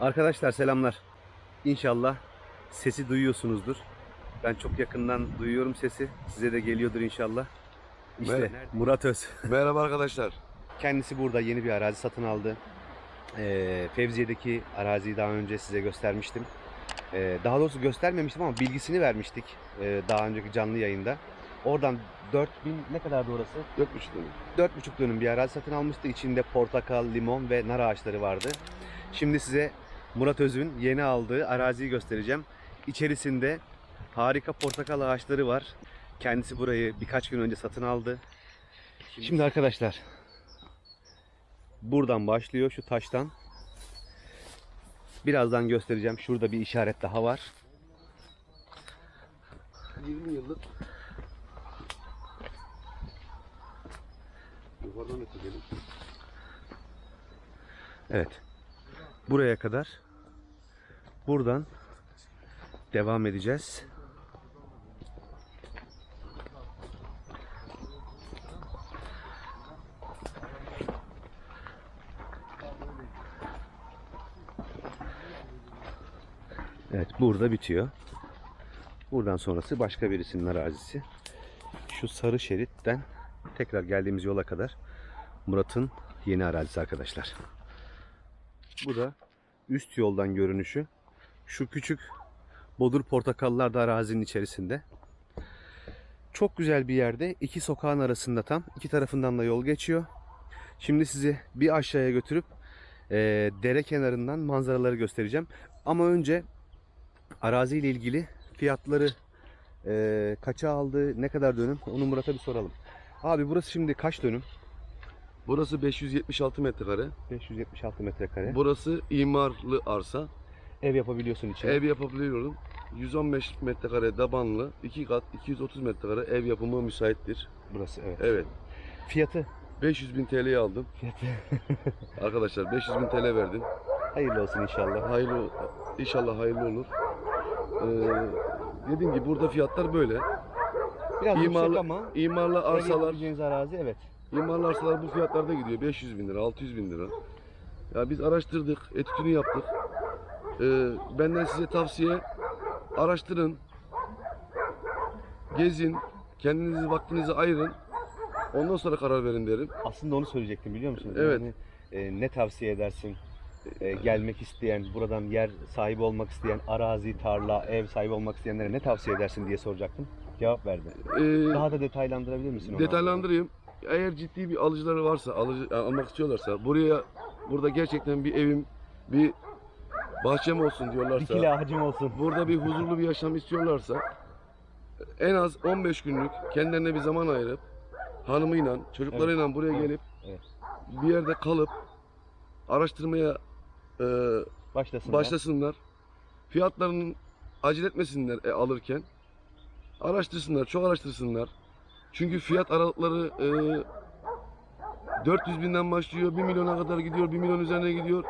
Arkadaşlar selamlar. İnşallah sesi duyuyorsunuzdur. Ben çok yakından duyuyorum sesi. Size de geliyordur inşallah. İşte Mer- Murat Öz. Merhaba arkadaşlar. Kendisi burada yeni bir arazi satın aldı. Ee, Fevziye'deki araziyi daha önce size göstermiştim. Ee, daha doğrusu göstermemiştim ama bilgisini vermiştik ee, daha önceki canlı yayında. Oradan 4000 ne kadardı orası? Dört buçuk dönüm. 4,5 dönüm bir arazi satın almıştı. İçinde portakal, limon ve nar ağaçları vardı. Şimdi size Murat Öz'ün yeni aldığı araziyi göstereceğim. İçerisinde harika portakal ağaçları var. Kendisi burayı birkaç gün önce satın aldı. Şimdi arkadaşlar buradan başlıyor şu taştan. Birazdan göstereceğim. Şurada bir işaret daha var. 20 yıllık. Yukarıdan ötelim. Evet. Buraya kadar buradan devam edeceğiz. Evet burada bitiyor. Buradan sonrası başka birisinin arazisi. Şu sarı şeritten tekrar geldiğimiz yola kadar Murat'ın yeni arazisi arkadaşlar. Bu da üst yoldan görünüşü. Şu küçük bodur portakallar da arazinin içerisinde. Çok güzel bir yerde. iki sokağın arasında tam. iki tarafından da yol geçiyor. Şimdi sizi bir aşağıya götürüp e, dere kenarından manzaraları göstereceğim. Ama önce araziyle ilgili fiyatları e, kaça aldı, ne kadar dönüm onu Murat'a bir soralım. Abi burası şimdi kaç dönüm? Burası 576 metrekare. 576 metrekare. Burası imarlı arsa. Ev yapabiliyorsun içine. Ev yapabiliyorum. 115 metrekare tabanlı, 2 kat 230 metrekare ev yapımı müsaittir. Burası evet. Evet. Fiyatı? 500 bin TL'ye aldım. Fiyatı. Arkadaşlar 500 bin TL verdim. Hayırlı olsun inşallah. Hayırlı, inşallah hayırlı olur. Ee, dediğim gibi burada fiyatlar böyle. Biraz yüksek İmarlı, ama imarlı arsalar arazi evet. İmarlı arsalar bu fiyatlarda gidiyor. 500 bin lira, 600 bin lira. Ya biz araştırdık, etütünü yaptık. Ee, benden size tavsiye araştırın, gezin, kendinizi vaktinizi ayırın. Ondan sonra karar verin derim. Aslında onu söyleyecektim biliyor musunuz? Evet. Yani, e, ne tavsiye edersin? E, gelmek isteyen, buradan yer sahibi olmak isteyen, arazi, tarla, ev sahibi olmak isteyenlere ne tavsiye edersin diye soracaktım. Cevap verdi. Ee, Daha da detaylandırabilir misin? onu? Eğer ciddi bir alıcıları varsa, alıcı, almak istiyorlarsa, buraya burada gerçekten bir evim, bir bahçem olsun diyorlarsa. Dikili ağacım olsun. burada bir huzurlu bir yaşam istiyorlarsa en az 15 günlük kendilerine bir zaman ayırıp hanımıyla, çocuklarıyla buraya gelip Evet. bir yerde kalıp araştırmaya e, Başlasın. başlasınlar. Fiyatlarının acele etmesinler e, alırken. Araştırsınlar, çok araştırsınlar. Çünkü fiyat aralıkları e, 400 binden başlıyor, 1 milyona kadar gidiyor, 1 milyon üzerine gidiyor.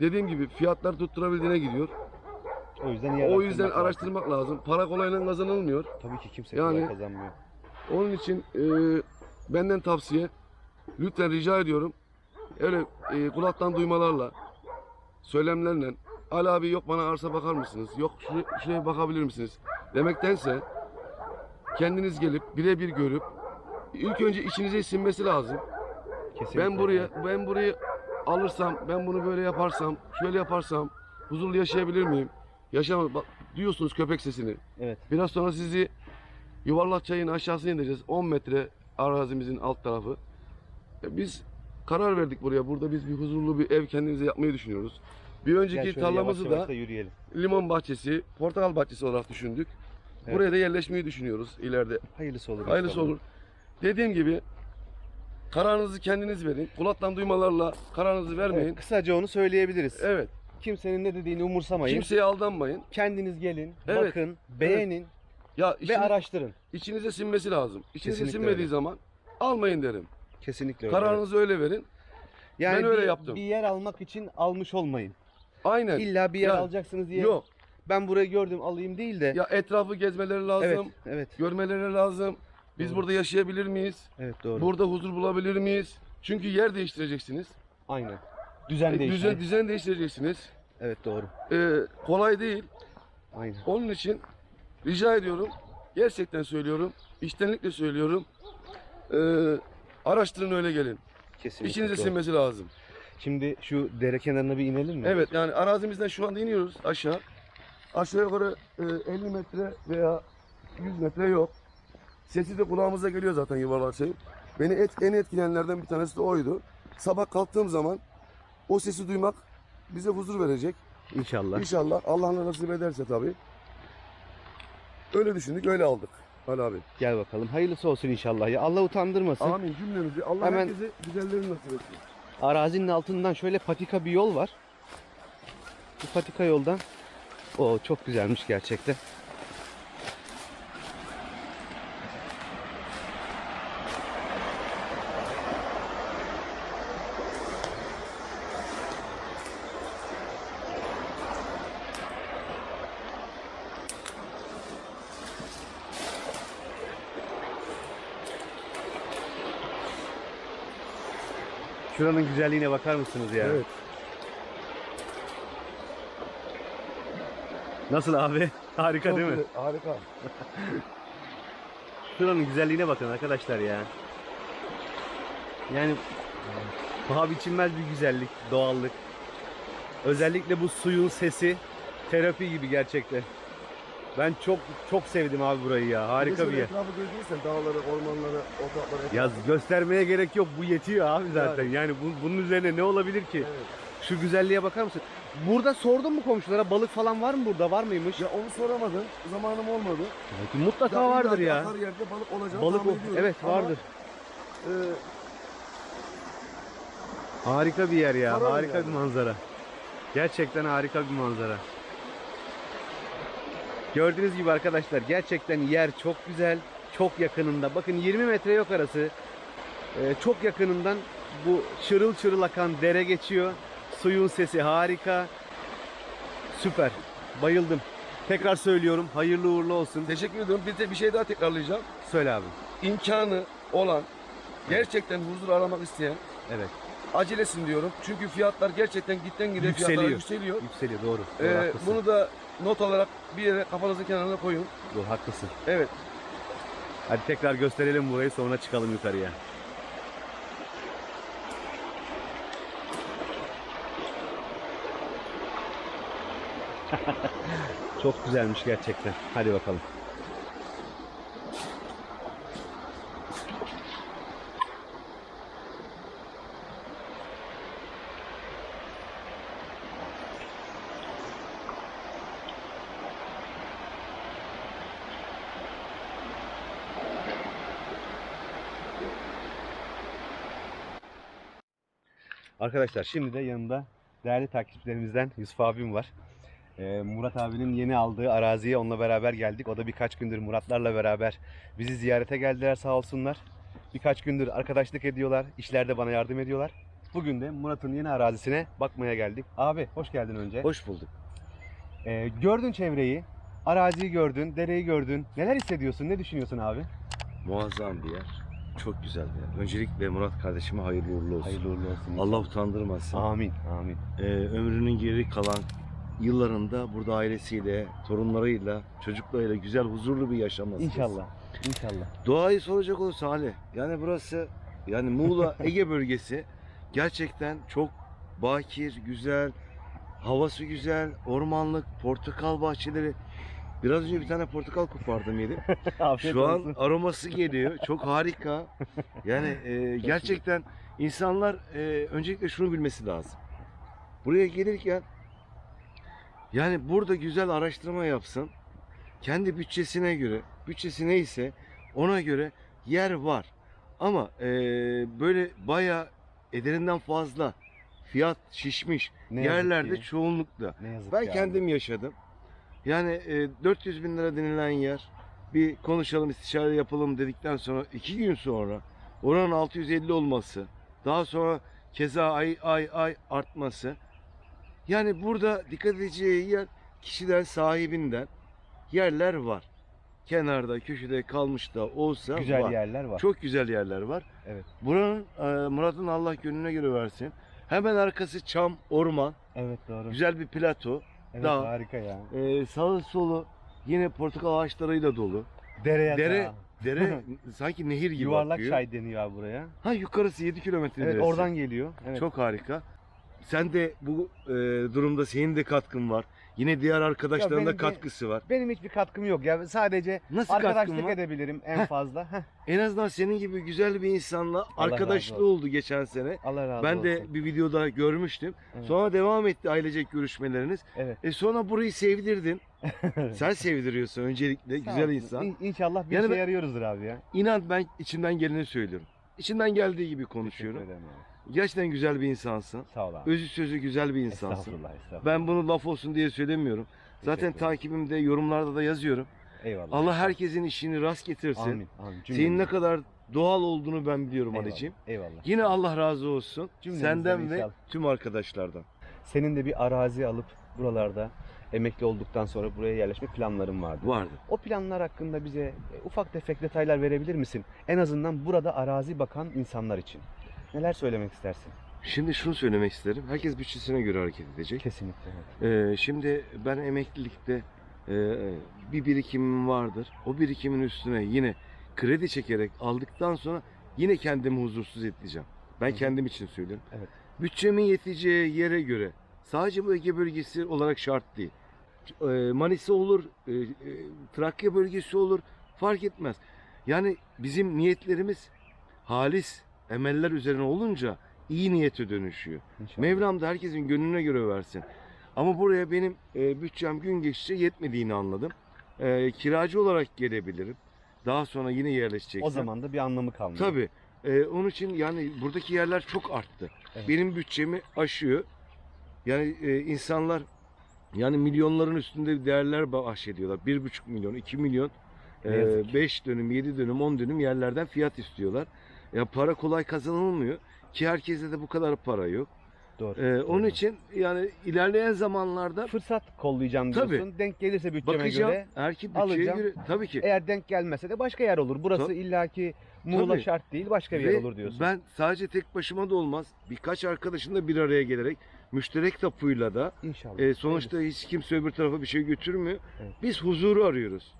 Dediğim gibi fiyatlar tutturabildiğine gidiyor. O yüzden iyi O yüzden araştırmak lazım. araştırmak lazım. Para kolayla kazanılmıyor. Tabii ki kimse Yani- kolay kazanmıyor. Onun için e, benden tavsiye, lütfen rica ediyorum. Öyle e, kulaktan duymalarla, söylemlerle, Ali abi yok bana arsa bakar mısınız? Yok şuraya, şuraya bakabilir misiniz? Demektense kendiniz gelip birebir görüp ilk önce içinize sinmesi lazım. Kesinlikle. Ben buraya ben burayı alırsam, ben bunu böyle yaparsam, şöyle yaparsam huzurlu yaşayabilir miyim? Yaşam bak duyuyorsunuz köpek sesini. Evet. Biraz sonra sizi yuvarlak çayın aşağısına indireceğiz. 10 metre arazimizin alt tarafı. E, Biz karar verdik buraya. Burada biz bir huzurlu bir ev kendimize yapmayı düşünüyoruz. Bir önceki şöyle tarlamızı yavaş yavaş da yürüyelim. limon bahçesi, portakal bahçesi olarak düşündük. Evet. Buraya da yerleşmeyi düşünüyoruz ileride. Hayırlısı olur. Hayırlısı olur. Dediğim gibi kararınızı kendiniz verin. Kulaktan duymalarla kararınızı vermeyin. Evet, kısaca onu söyleyebiliriz. Evet. Kimsenin ne dediğini umursamayın. Kimseye aldanmayın. Kendiniz gelin, Evet. bakın, beğenin Ya ve içini- araştırın. içinize sinmesi lazım. İçinize Kesinlikle sinmediği öyle. zaman almayın derim. Kesinlikle öyle. Kararınızı öyle verin. yani ben öyle bir, yaptım. Bir yer almak için almış olmayın. Aynen. İlla bir yer Ya, alacaksınız diye. Yok. Ben burayı gördüm alayım değil de. Ya etrafı gezmeleri lazım. evet, evet. Görmeleri lazım. Biz Doğru. burada yaşayabilir miyiz? Evet doğru. Burada huzur bulabilir miyiz? Çünkü yer değiştireceksiniz. Aynen. Düzen E. Düzen, düzen değiştireceksiniz. Evet doğru. e, kolay değil. Aynen. Onun için rica ediyorum. Gerçekten söylüyorum. içtenlikle söylüyorum. E, araştırın öyle gelin. Kesinlikle. İçinize doğru. sinmesi lazım. Şimdi şu dere kenarına bir inelim mi? Evet yani arazimizden şu anda iniyoruz aşağı. Aşağı yukarı e, 50 metre veya 100 metre yok. Sesi de kulağımıza geliyor zaten yuvarlak şey. Beni et, en etkileyenlerden bir tanesi de oydu. Sabah kalktığım zaman o sesi duymak bize huzur verecek. İnşallah. İnşallah Allah nasip ederse tabii. Öyle düşündük, öyle aldık. Ali abi. Gel bakalım. Hayırlısı olsun inşallah ya. Allah utandırmasın. Amin cümlemizi. Allah Hemen- herkese güzellerini nasip etsin. Arazinin altından şöyle patika bir yol var. Bu patika yoldan o çok güzelmiş gerçekten. Şuranın güzelliğine bakar mısınız ya? Evet. Nasıl abi? Harika Çok değil mi? güzel, Harika. Şuranın güzelliğine bakın arkadaşlar ya. Yani paha biçilmez bir güzellik, doğallık. Özellikle bu suyun sesi terapi gibi gerçekten. Ben çok çok sevdim abi burayı ya. Harika bir yer. Etrafı gözükürsen dağları, ormanları, otlakları. Ya göstermeye gerek yok. Bu yetiyor abi zaten. Yani bu, bunun üzerine ne olabilir ki? Evet. Şu güzelliğe bakar mısın? Burada sordun mu komşulara balık falan var mı burada? Var mıymış? Ya onu soramadım. Zamanım olmadı. Mutlaka Ya vardır illa ya. Akar yerde balık olacak. Balık o. Evet vardır. e, Harika bir yer ya. Sararım harika yani. bir manzara. Gerçekten harika bir manzara. Gördüğünüz gibi arkadaşlar gerçekten yer çok güzel. Çok yakınında. Bakın 20 metre yok arası. Ee, çok yakınından bu çırıl çırıl akan dere geçiyor. Suyun sesi harika. Süper. Bayıldım. Tekrar söylüyorum. Hayırlı uğurlu olsun. teşekkür ediyorum. Bir de bir şey daha tekrarlayacağım. Söyle abi. İmkanı olan, gerçekten huzur aramak isteyen Evet. acelesin diyorum. Çünkü fiyatlar gerçekten gitten gide Yükseliyor. yükseliyor. Yükseliyor doğru. doğru Ee, haklısın. bunu da not olarak bir yere kafanızın kenarına koyun. Doğru, haklısın. Evet. Hadi tekrar gösterelim burayı sonra çıkalım yukarıya. Çok güzelmiş gerçekten. Hadi bakalım. Arkadaşlar şimdi de yanında değerli takipçilerimizden Yusuf abim var. Ee, Murat abinin yeni aldığı araziye onunla beraber geldik. O da birkaç gündür Muratlarla beraber bizi ziyarete geldiler sağ olsunlar. Birkaç gündür arkadaşlık ediyorlar. işlerde bana yardım ediyorlar. Bugün de Murat'ın yeni arazisine bakmaya geldik. Abi hoş geldin önce. Hoş bulduk. Ee, gördün çevreyi, araziyi gördün, dereyi gördün. Neler hissediyorsun, ne düşünüyorsun abi? Muazzam bir yer. Çok güzel bir yer. Öncelikle Murat kardeşime hayırlı uğurlu olsun. Hayırlı uğurlu olsun. Allah utandırmasın. Amin, amin. Ee, ömrünün geri kalan yıllarında burada ailesiyle, torunlarıyla, çocuklarıyla güzel, huzurlu bir yaşam nasip. İnşallah, inşallah. Doğayı soracak olursa Ali, yani burası, yani Muğla, Ege bölgesi gerçekten çok bakir, güzel, havası güzel, ormanlık, portakal bahçeleri. Biraz önce bir tane portakal kopardım yedim. Afiyet Şu olsun. an aroması geliyor. Çok harika. Yani e, gerçekten insanlar e, öncelikle şunu bilmesi lazım. Buraya gelirken yani burada güzel araştırma yapsın. Kendi bütçesine göre, bütçesi neyse ona göre yer var. Ama e, böyle baya ederinden fazla fiyat şişmiş Ne yerlerde ki. çoğunlukla. Ne yazık Ben abi. kendim yaşadım. Yani e, 400 bin lira denilen yer bir konuşalım istişare yapalım dedikten sonra iki gün sonra oranın 650 olması daha sonra keza ay ay ay artması yani burada dikkat edeceği yer kişiden sahibinden yerler var. Kenarda köşede kalmış da olsa güzel var. yerler var. Çok güzel yerler var. Evet. Buranın e, Murat'ın Allah gönlüne göre versin. Hemen arkası çam, orman, Evet doğru. güzel bir plato. Evet dağ. harika ya. Ee, sağı solu yine portakal ağaçlarıyla dolu. Dere Dere, yatağı. dere sanki nehir gibi Yuvarlak akıyor. çay deniyor abi buraya. Ha yukarısı 7 kilometre Evet ilerisi. oradan geliyor. Evet. Çok harika. Sen de bu e, durumda senin de katkın var. Yine diğer arkadaşların da katkısı var. Benim hiçbir katkım yok ya. Sadece Nasıl katkın arkadaşlık var? edebilirim en fazla. Heh, En azından senin gibi güzel bir insanla razı arkadaşlığı oldu geçen sene. Allah razı Ben olsun. de bir videoda görmüştüm. Evet. Sonra devam etti ailecek görüşmeleriniz. Evet. E sonra burayı sevdirdin. Sen sevdiriyorsun öncelikle. Güzel olsun. insan. İn- İnşallah bir Yani şey ben- yarıyoruzdur abi ya. İnan ben içimden geleni söylüyorum. İçimden geldiği gibi konuşuyorum. Teşekkür ederim abi. Gerçekten güzel bir insansın. Sağ ol abi. Özü sözü güzel bir insansın. Estağfurullah, estağfurullah. Ben bunu laf olsun diye söylemiyorum. Zaten takibimde, yorumlarda da yazıyorum. Eyvallah. Allah herkesin işini rast getirsin. Amin. Amin. Senin ne kadar doğal olduğunu ben biliyorum Eyvallah, Ali'ciğim. Eyvallah. Yine Allah razı olsun. Cümlemizden Senden ve inşallah. tüm arkadaşlardan. Senin de bir arazi alıp buralarda emekli olduktan sonra buraya yerleşme planların vardı. Vardı. O planlar hakkında bize e, ufak tefek detaylar verebilir misin? En azından burada arazi bakan insanlar için. Neler söylemek istersin? Şimdi şunu söylemek isterim. Herkes bütçesine göre hareket edecek. Kesinlikle. evet. Ee, şimdi ben emeklilikte e, bir birikimim vardır. O birikimin üstüne yine kredi çekerek aldıktan sonra yine kendimi huzursuz edeceğim. Ben Hı kendim için söylüyorum. Evet. Bütçemin yeteceği yere göre sadece bu Ege bölgesi olarak şart değil. E, Manisa olur, e, e, Trakya bölgesi olur fark etmez. Yani bizim niyetlerimiz halis emeller üzerine olunca iyi niyete dönüşüyor. İnşallah. Mevlam da herkesin gönlüne göre versin. Ama buraya benim e, bütçem gün geçtikçe yetmediğini anladım. E, kiracı olarak gelebilirim. Daha sonra yine yerleşeceksem. O zaman da bir anlamı kalmıyor. Tabii. E, onun için yani buradaki yerler çok arttı. Evet. Benim bütçemi aşıyor. Yani e, insanlar yani milyonların üstünde değerler bahşediyorlar. Bir buçuk milyon, iki milyon, ki. 5 dönüm, 7 dönüm, 10 dönüm yerlerden fiyat istiyorlar. Ya para kolay kazanılmıyor ki herkeste de bu kadar para yok. Doğru. Ee, onun Doğru. için yani ilerleyen zamanlarda fırsat kollayacağım Tabii. diyorsun. Denk gelirse bütçeme bakacağım. göre. Erki alacağım. göre tabii ki. Eğer denk gelmese de başka yer olur. Burası Tabii. illaki Muğla Tabii. şart değil, başka bir Ve yer olur diyorsun. Ben sadece tek başıma da olmaz. Birkaç arkadaşımla bir araya gelerek müşterek tapuyla da İnşallah. e, sonuçta hiç kimse öbür tarafa bir şey götürmüyor. Evet. Biz huzuru arıyoruz.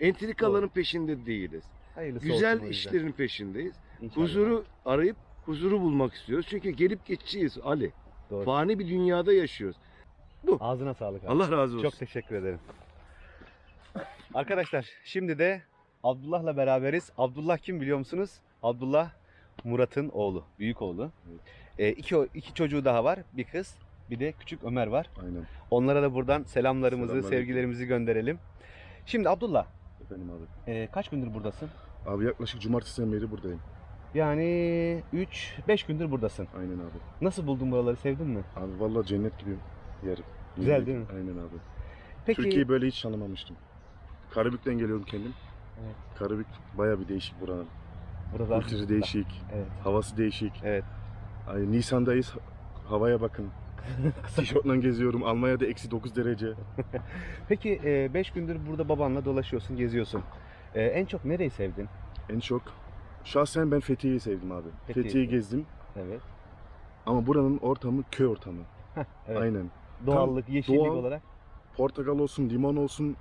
Entrikaların peşinde değiliz. Hayırlısı Güzel işlerin peşindeyiz. İnşallah. Huzuru arayıp huzuru bulmak istiyoruz. Çünkü gelip geçeceğiz Ali. Doğru. Fani bir dünyada yaşıyoruz. Ağzına sağlık abi. Allah razı olsun. Çok teşekkür ederim. Arkadaşlar şimdi de Abdullah'la beraberiz. Abdullah kim biliyor musunuz? Abdullah Murat'ın oğlu, büyük oğlu. Ee, iki, iki çocuğu daha var. Bir kız, bir de küçük Ömer var. Aynen. Onlara da buradan selamlarımızı, Selamünaleyküm. sevgilerimizi gönderelim. Şimdi Abdullah, Efendim abi. e, kaç gündür buradasın? Abi yaklaşık cumartesiden beri buradayım. Yani 3-5 gündür buradasın. Aynen abi. Nasıl buldun buraları, sevdin mi? Abi vallahi cennet gibi yer. Güzel değil mi? Aynen abi. Peki, Türkiye'yi böyle hiç tanımamıştım. Karabük'ten geliyorum kendim. Evet. Karabük baya bir değişik buranın. burada Kültürü değişik, Evet. havası değişik. Evet. Ay, Nisan'dayız. Havaya bakın. Tişörtle geziyorum. Almanya'da eksi 9 derece. Peki 5 gündür burada babanla dolaşıyorsun, geziyorsun. E, en çok nereyi sevdin? En çok şahsen ben Fethiye'yi sevdim abi. Fethiye'yi Fethiye'yi gezdim. Evet. Ama buranın ortamı köy ortamı. evet. Aynen. Doğallık, yeşillik doğal. olarak. Portakal olsun, limon olsun,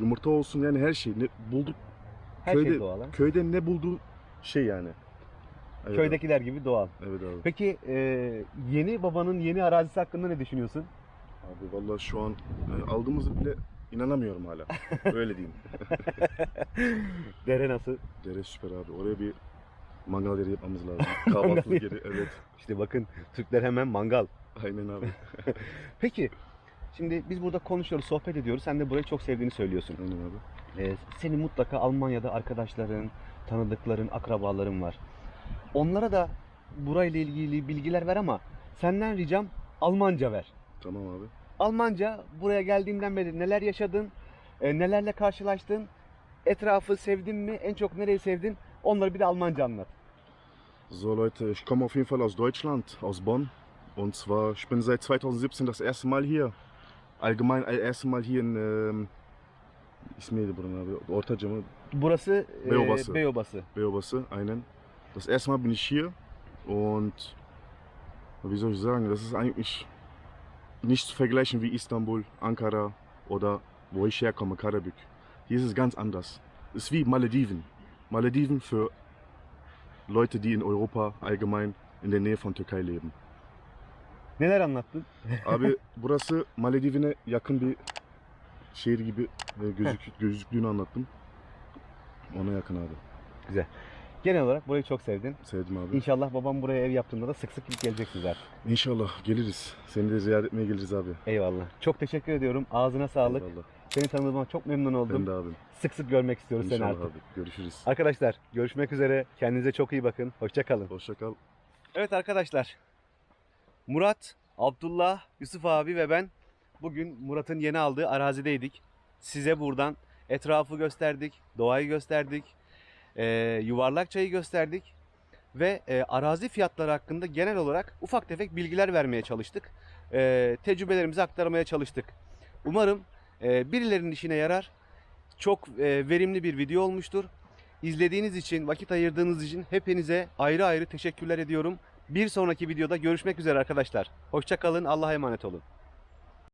yumurta olsun yani her şey. Ne bulduk Her Köyde- şey doğal. ha? köyde ne bulduğu şey yani. Evet Köydekiler gibi doğal. Abi. Evet abi. Peki e, yeni babanın yeni arazisi hakkında ne düşünüyorsun? Abi vallahi şu an e, aldığımızı bile inanamıyorum hala. Öyle diyeyim. Dere nasıl? Dere süper abi. Oraya bir mangal yeri yapmamız lazım. Kahvaltılık yeri. Evet. İşte bakın Türkler hemen mangal. Aynen abi. Peki şimdi biz burada konuşuyoruz, sohbet ediyoruz. Sen de burayı çok sevdiğini söylüyorsun. Aynen abi. E, senin mutlaka Almanya'da arkadaşların, tanıdıkların, akrabaların var. Onlara da burayla ilgili bilgiler ver ama senden ricam Almanca ver. Tamam abi. Almanca buraya geldiğimden beri neler yaşadın, e, nelerle karşılaştın, etrafı sevdin mi, en çok nereyi sevdin, onları bir de Almanca anlat. So Leute, ich komme auf jeden Fall aus Deutschland, aus Bonn. Und zwar, ich bin seit 2017 das erste Mal hier. Allgemein das erste Mal hier in ähm, İsmi neydi buranın abi? Ortaca mı? Burası e, Beyobası. Beyobası. Beyobası, aynen. Das erste Mal bin ich hier und wie soll ich sagen, das ist eigentlich nicht zu vergleichen wie Istanbul, Ankara oder wo ich herkomme, Karabük. Hier ist es ganz anders. Es ist wie Malediven. Malediven für Leute, die in Europa allgemein in der Nähe von Türkei leben. Neler anlattın? Abi burası Malediven'e yakın bir şehir gibi e, gözük, gözüktüğünü anlattım. Ona yakın abi. Genel olarak burayı çok sevdin. Sevdim abi. İnşallah babam buraya ev yaptığında da sık sık gidip geleceksiniz artık. İnşallah geliriz. Seni de ziyaret etmeye geliriz abi. Eyvallah. Çok teşekkür ediyorum. Ağzına sağlık. Eyvallah. Seni tanıdığıma çok memnun oldum. Ben de abim. Sık sık görmek istiyoruz seni İnşallah artık. abi. Görüşürüz. Arkadaşlar görüşmek üzere. Kendinize çok iyi bakın. Hoşçakalın. Hoşça kal. Evet arkadaşlar. Murat, Abdullah, Yusuf abi ve ben bugün Murat'ın yeni aldığı arazideydik. Size buradan etrafı gösterdik, doğayı gösterdik, e, yuvarlak çayı gösterdik ve e, arazi fiyatları hakkında genel olarak ufak tefek bilgiler vermeye çalıştık. E, tecrübelerimizi aktarmaya çalıştık. Umarım e, birilerinin işine yarar. Çok e, verimli bir video olmuştur. İzlediğiniz için, vakit ayırdığınız için hepinize ayrı ayrı teşekkürler ediyorum. Bir sonraki videoda görüşmek üzere arkadaşlar. Hoşça kalın, Allah'a emanet olun.